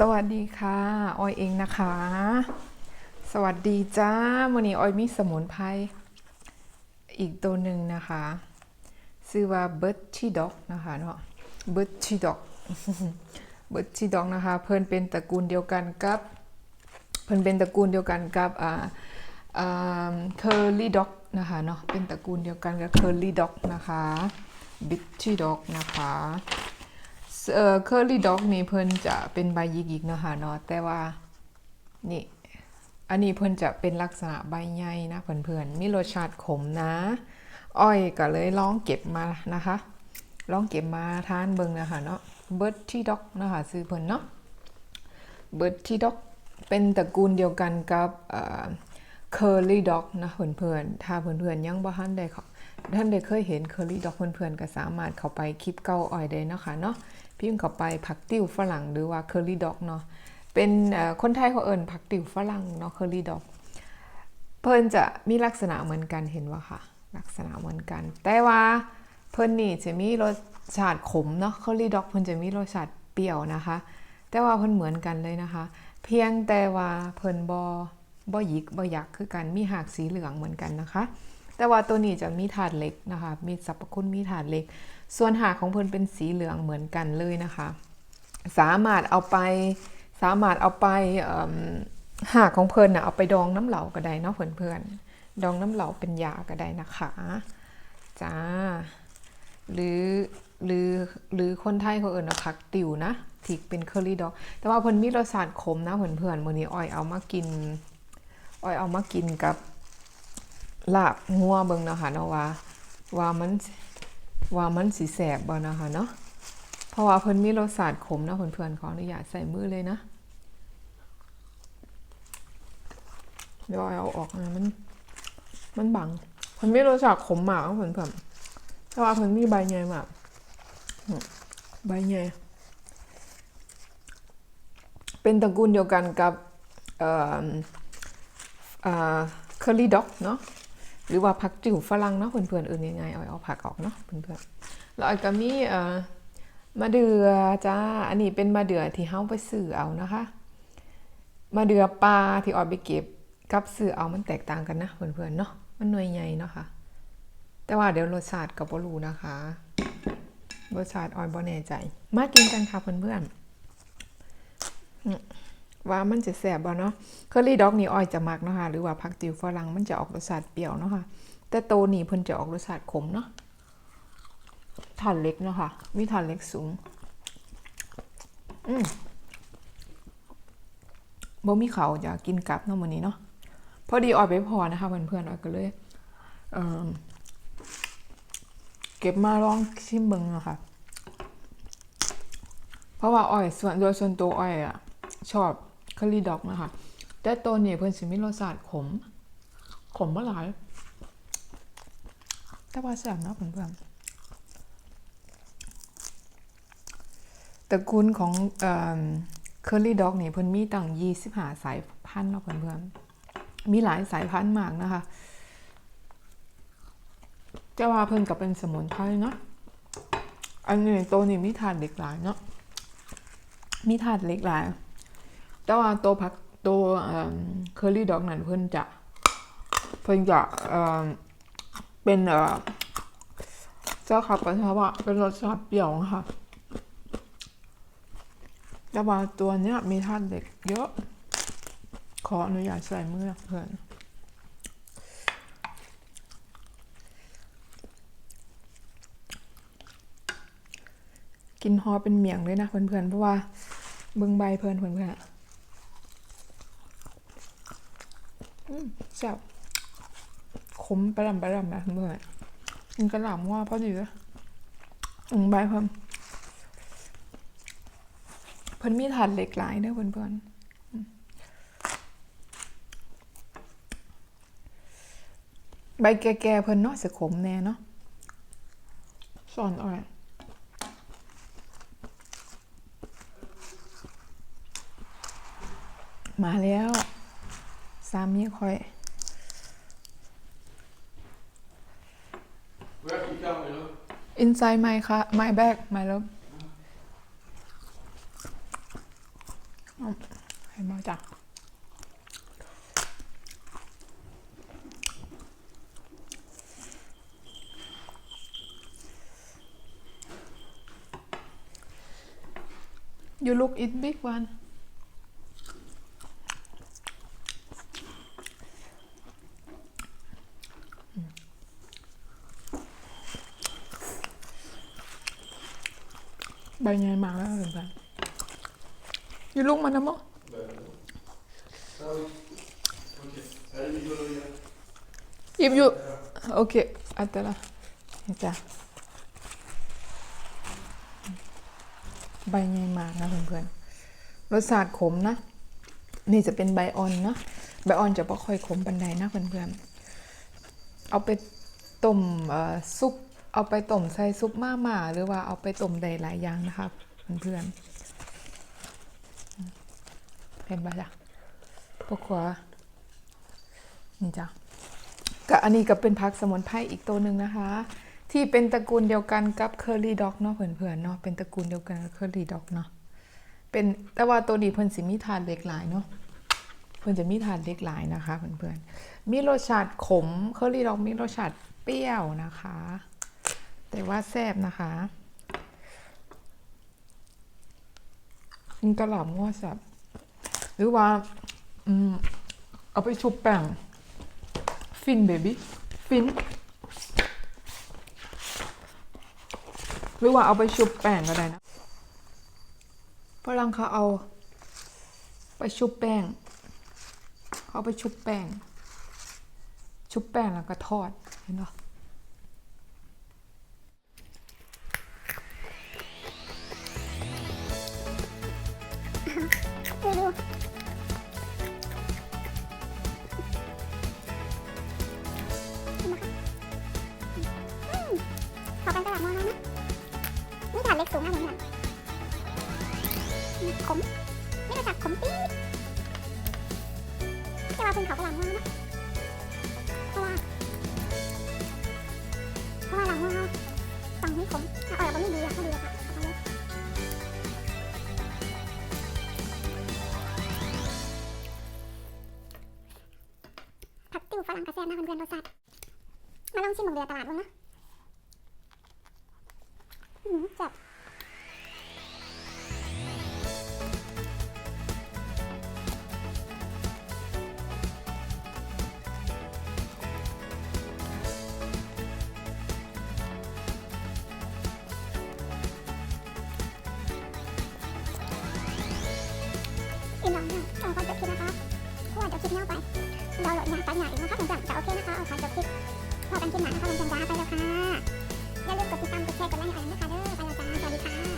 สวัสดีค่ะ ออยเองนะคะ สวัสดีจ้าวันนี้ออยมีสมุนไพรอีกตัวหนึ่งนะคะชื่อว่าเบิร์ตชีด็อกนะคะเนาะเบิร์ตชีด็อกเบิร์ตชีด็อกนะคะ เพิ่นเป็นตระกูลเดียวกันกับ เพิ่นเป็นตระกูลเดียวกันกับอ่าอ่าเคอร์ลี่ด็อกนะคะเนาะเป็นตระกูลเดียวกันกับเคอร์ลี่ด็อกนะคะบิทชีด็อกนะคะ เอ่อเคอร์ลี่ด็อกนี่เพิ่นจะเป็นใบยิกๆเนาะค่ะเนาะแต่ว่านี่ อันนี้เพิ่นจะเป็นลักษณะใบใหญ่นะเพื่อนๆมีรสชาติขมนะ อ้อยก็เลยลองเก็บมานะคะลองเก็บมาทานเบิ่งนะคะเนาะเบิร์ดที่ด็อกนะคะซื้อเพิ่นเนาะเบิร์ดที่ด็อกเป็นตระกูลเดียวกันกับเคอร์ลี่ด็อกนะเพื่อนๆถ้าเพื่อนๆยังบ่ทันได้เขา ท่านได้เคยเห็นเคอรี่ดอกเพื่อนๆก็สามารถเข้าไปคลิปเก้าอ้อยได้นะคะเนาะพิมพ์เข้าไปผักติ้วฝรั่งหรือว่าเคอรี่ดอกเนาะเป็นคนไทยเขาเอิ้นผักติ้วฝรั่งเนาะเคอรี่ดอก เพิ่นจะมีลักษณะเหมือนกันเห็นว่าค่ะ ลักษณะเหมือนกัน แต่ว่าเพิ่นนี่จะมีรสชาติขมเนาะเคอรี่ดอกเพิ่นจะมีรสชาติเปรี้ยวนะคะ แต่ว่าเพิ่นเหมือนกันเลยนะคะ เพียงแต่ว่าเพิ่นบบ่หยิกบ่ยักคือกันมีหากสีเหลืองเหมือนกันนะคะ แต่ว่าตัวนี้จะมีถาดเล็กนะคะ มีสรรพคุณมีถาดเล็ก ส่วนหากของเพิ่นเป็นสีเหลืองเหมือนกันเลยนะคะ สามารถเอาไปสามารถเอาไปหากของเพิ่นนะเอาไปดองน้ำเหลาก็ได้เนาะเพื่อนๆดองน้ำเหลาเป็นยาก็ได้นะคะจ้าหรือหรือหรือคนไทยเขาเอิ้นว่าผักติวนะที่เป็นเคอรี่ดอก แต่ว่าเพิ่นมีรสชาติขมนะเพื่อนๆมื้อนี้อ้อยเอามากินอ้อยเอามากินกับ ลาบงัวเบิ่งเนาะค่ะเนาะว่าว่ามันว่ามันสิแสบบ่เนาะค่ะเนาะเพราะว่าเพิ่นมีรสชาติขมนะเพื่อนๆขออนุญาตใส่มือเลยนะเดี๋ยวเอาออกนะมันมันบังเพิ่นมีรสชาติขมมากเพื่อนๆแต่ว่าเพิ่นมีใบใหญ่มากใบใหญ่เป็นตระกูลเดียวกันกับเอ่อเอ่าเคอรีด็อกเนาะ หรือว่าผักจิ๋วฝรั่งเนาะเพื่อนๆเอื่นยังไงเอาเอาผักออกเนาะเพื่อนๆแล้วก็มีเอ่อมาเดือจ้าอันนี้เป็นมาเดือที่เฮาไปซื้อเอานะคะมาเดือปลาที่ออยไปเก็บกับซื้อเอามันแตกต่างกันนะเพื่อนๆเนาะมันหน่วยใหญ่เนาะค่ะ แต่ว่าเดี๋ยวรสชาติกับบรูนะคะรสชาติออยบ่แน่ใจ มากินกันค่ะเพื่อนๆอืม ว่ามันจะแสบบ่เนาะเคอรี่ด็อกนี่ออยจะมักเนาะค่ะหรือว่าผักจิ๋วฝรั่งมันจะออกรสชาติเปรี้ยวเนาะค่ะแต่โตนี่เพิ่นจะออกรสชาติขมเนาะฐานเล็กเนาะค่ะมีฐานเล็กสูงอืมบ่มีเขาวอยากกินกลับเนาะมื้อนี้เนาะพอดีออยไปพอนะคะเพื่อนๆออยก็เลยเออเก็บมาลองชิมเบิ่งนะค่ะเพราะว่าออยส่วนโดยส่วนตัวออยอะชอบ คารีดอกนะคะแต่ตัวนี้เพิ่นสิมีรสชาติขม ขมบ่หลาย แต่ว่าแซ่บเนาะเพื่อนๆตระกูลของเคอรี่ด็อกนี่เพิ่นมีตั้ง25สายพันธุ์เนาะเพื่อนๆมีหลายสายพันธุ์มากนะคะแต่ว่าเพิ่นก็เป็นสมุนไพรเนาะอันนี้ตัวนี้มีถาดเหล็กหลายเนาะมีถาดเหล็กหลาย แต่ว่าตัวผักตัวเคอรี่ดอกนั่นเพิ่นจะ เพิ่นจะเออเป็นเอ่อเจ้าขับปัสสาวะเป็นรสชาติเปรี้ยวนะคะแต่ว่าตัวเนี้ยมีธาตุเหล็กเยอะ ขออนุญาตใส่มือเพื่อนกินฮอเป็นเมียงเลยนะเพื่อนๆเพราะว่าเบิ่งใบเพื่อนเพื่อนๆอืม แซ่บขมประดำประดำนะเพื่อนๆกินกระหล่ำว่าพอดีเลยอืมใบเพิ่มเพิ่นมีถาดเหล็กหลายเด้อเพื่อนๆใบแก่ๆเพิ่นเนาะสิขมแน่เนาะสอนอ่อยมาแล้ว สามีคอย Where have you come, my love? inside my car my bag my love มาจ้ะยูลูกอิทบิ๊กวันใบใหญ่มากแล้วเหมือนกันยูลูกมันนะมั้ง If you okay อัตละนี่จ้ะใบใหญ่มากนะเพื่อนๆรสชาติขมนะ นี่จะเป็นใบออนเนาะใบออนจะไม่ค่อยขมปันใดนะเพื่อนๆเอาไปต้มซุป เอาไปต้มใส่ซุปมาม่าหรือว่าเอาไปต้มได้หลายอย่างนะครับเพื่อนๆเห็นปะจ๊ะพวกขวานี่จ้ะกับอันนี้ก็เป็นพักสมุนไพรอีกตัวหนึ่งนะคะ ที่เป็นตระกูลเดียวกันกับเคอรี่ด็อกเนาะเพื่อนๆเนาะเป็นตระกูลเดียวกันกับเคอรี่ด็อกเนาะเป็นแต่ว่าตัวนี้เพิ่นสิมีทานเล็กหลายเนาะเพิ่นจะมีทานเล็กหลายนะคะเพื่อนๆมีรสชาติขมเคอรี่ด็อกมีรสชาติเปรี้ยวนะคะ แต่ว่าแซ่บนะคะนี่กระหล่ำงอสับหรือว่าอืมเอาไปชุบแป้งฟินเบบี้ฟินหรือว่าเอาไปชุบแป้งก็ได้นะฝรั่งเขาเอา ไปชุบแป้งเขาเอาไปชุบแป้ง ชุบแป้งแล้วก็ทอดเห็นปะ ขอกันตลาดมอน้อยนะนี่ถาดเล็กสูงนะเพื่อนๆขมไม่รู้จักขมปี๊ดจะว่าเป็นเขากระหล่ำมอนะเพราะว่าเพราะว่าหลังมอต้องไม่ขมเอาออกก็ไม่ดีอะไม่ดีอะค่ะ เอาไปเลยผักติ้วฝรั่งกระแซบนะเพื่อนๆรสชาติมาลองชิมหมึงเรือตลาดบ้างนะจับ เพราะว่าจะคลิปเน่าไปเราหลดหนาตัดหนอีกนะคะผมจะโอเคนะคะเอาขายจบคลิปพอกันคลิปหนานะคะผมจะจ้าไปแล้วค่ะอย่าลืมกดติดตามกดแชร์กดไลค์ให้กันนะคะเด้อไปแล้วจ้าสวัสดีค่ะ